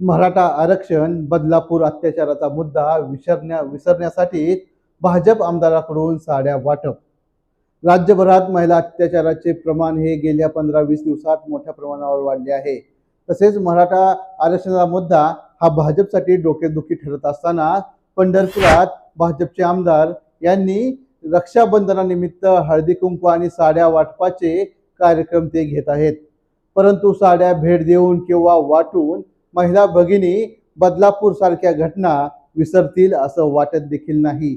मराठा आरक्षण बदलापूर अत्याचाराचा मुद्दा विसरण्या विसरण्यासाठी भाजप आमदाराकडून साड्या वाटप. राज्यभरात महिला अत्याचाराचे प्रमाण हे गेल्या पंधरा वीस दिवसात मोठ्या प्रमाणावर वाढले आहे. तसेच मराठा आरक्षणाचा मुद्दा हा भाजपसाठी डोकेदुखी ठरत असताना पंढरपुरात भाजपचे आमदार यांनी रक्षाबंधनानिमित्त हळदी कुंकू आणि साड्या वाटपाचे कार्यक्रम ते घेत आहेत. परंतु साड्या भेट देऊन किंवा वाटून महिला भगिनी बदलापूर सारख्या घटना विसरतील असं वाटत देखील नाही.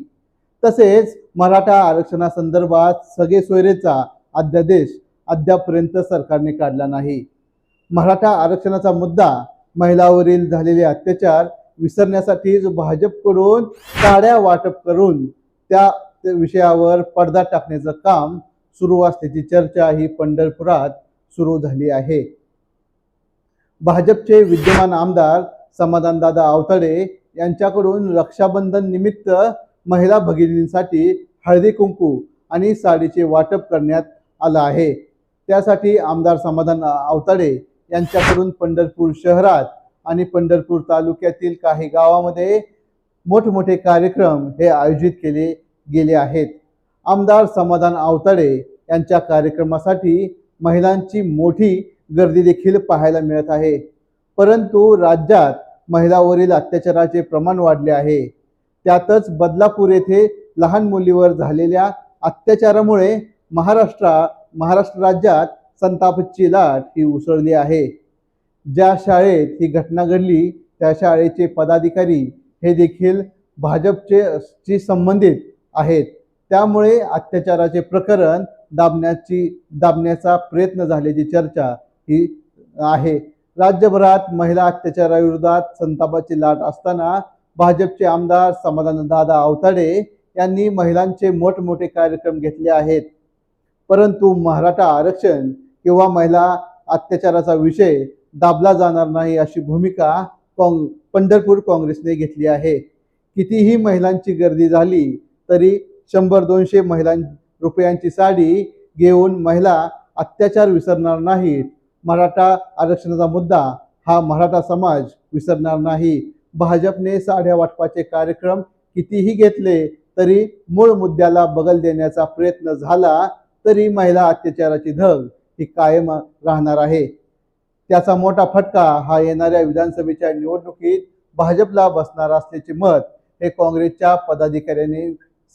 तसेच मराठा आरक्षणासंदर्भात सगळे सोयरेचा अध्यादेश अद्यापर्यंत सरकारने काढला नाही. मराठा आरक्षणाचा मुद्दा महिलावरील झालेले अत्याचार विसरण्यासाठीच भाजपकडून साड्या वाटप करून त्या त्या विषयावर पडदा टाकण्याचं काम सुरू असल्याची चर्चा ही पंढरपुरात सुरू झाली आहे. भाजपचे विद्यमान आमदार समाधानदादा आवताडे यांच्याकडून रक्षाबंधन निमित्त महिला भगिनींसाठी हळदी कुंकू आणि साडीचे वाटप करण्यात आलं आहे. त्यासाठी आमदार समाधान आवताडे यांच्याकडून पंढरपूर शहरात आणि पंढरपूर तालुक्यातील काही गावामध्ये मोठमोठे कार्यक्रम हे आयोजित केले गेले आहेत. आमदार समाधान आवताडे यांच्या कार्यक्रमासाठी महिलांची मोठी गर्दी देखील पाहायला मिळत आहे. परंतु राज्यात महिलावरील अत्याचाराचे प्रमाण वाढले आहे. त्यातच बदलापूर येथे लहान मुलीवर झालेल्या अत्याचारामुळे महाराष्ट्रा महाराष्ट्र राज्यात संतापची लाट ही उसळली आहे. ज्या शाळेत ही घटना घडली त्या शाळेचे पदाधिकारी हे देखील भाजपचे संबंधित आहेत. त्यामुळे अत्याचाराचे प्रकरण दाबण्याची दाबण्याचा प्रयत्न झाल्याची चर्चा ही आहे. राज्यभरात महिला अत्याचाराविरोधात संतापाची लाट असताना भाजपचे आमदार समाधानदादा आवताडे यांनी महिलांचे मोठमोठे कार्यक्रम घेतले आहेत. परंतु मराठा आरक्षण किंवा महिला अत्याचाराचा विषय दाबला जाणार नाही अशी भूमिका काँग पंढरपूर काँग्रेसने घेतली आहे. कितीही महिलांची गर्दी झाली तरी शंभर दोनशे महिलां रुपयांची साडी घेऊन महिला अत्याचार विसरणार नाहीत. मराठा आरक्षणाचा मुद्दा हा मराठा समाज विसरणार नाही. भाजपने साड्या वाटपाचे कार्यक्रम कितीही घेतले तरी मूळ मुद्द्याला बगल देण्याचा प्रयत्न झाला तरी महिला अत्याचाराची धग ही कायम राहणार आहे. त्याचा मोठा फटका हा येणाऱ्या विधानसभेच्या निवडणुकीत भाजपला बसणार असल्याचे मत हे काँग्रेसच्या पदाधिकाऱ्यांनी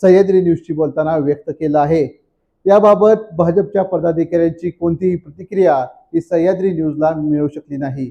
सह्याद्री न्यूजशी बोलताना व्यक्त केलं आहे. याबाबत भाजपच्या पदाधिकाऱ्यांची कोणतीही प्रतिक्रिया ही सह्याद्री न्यूजला मिळू शकली नाही.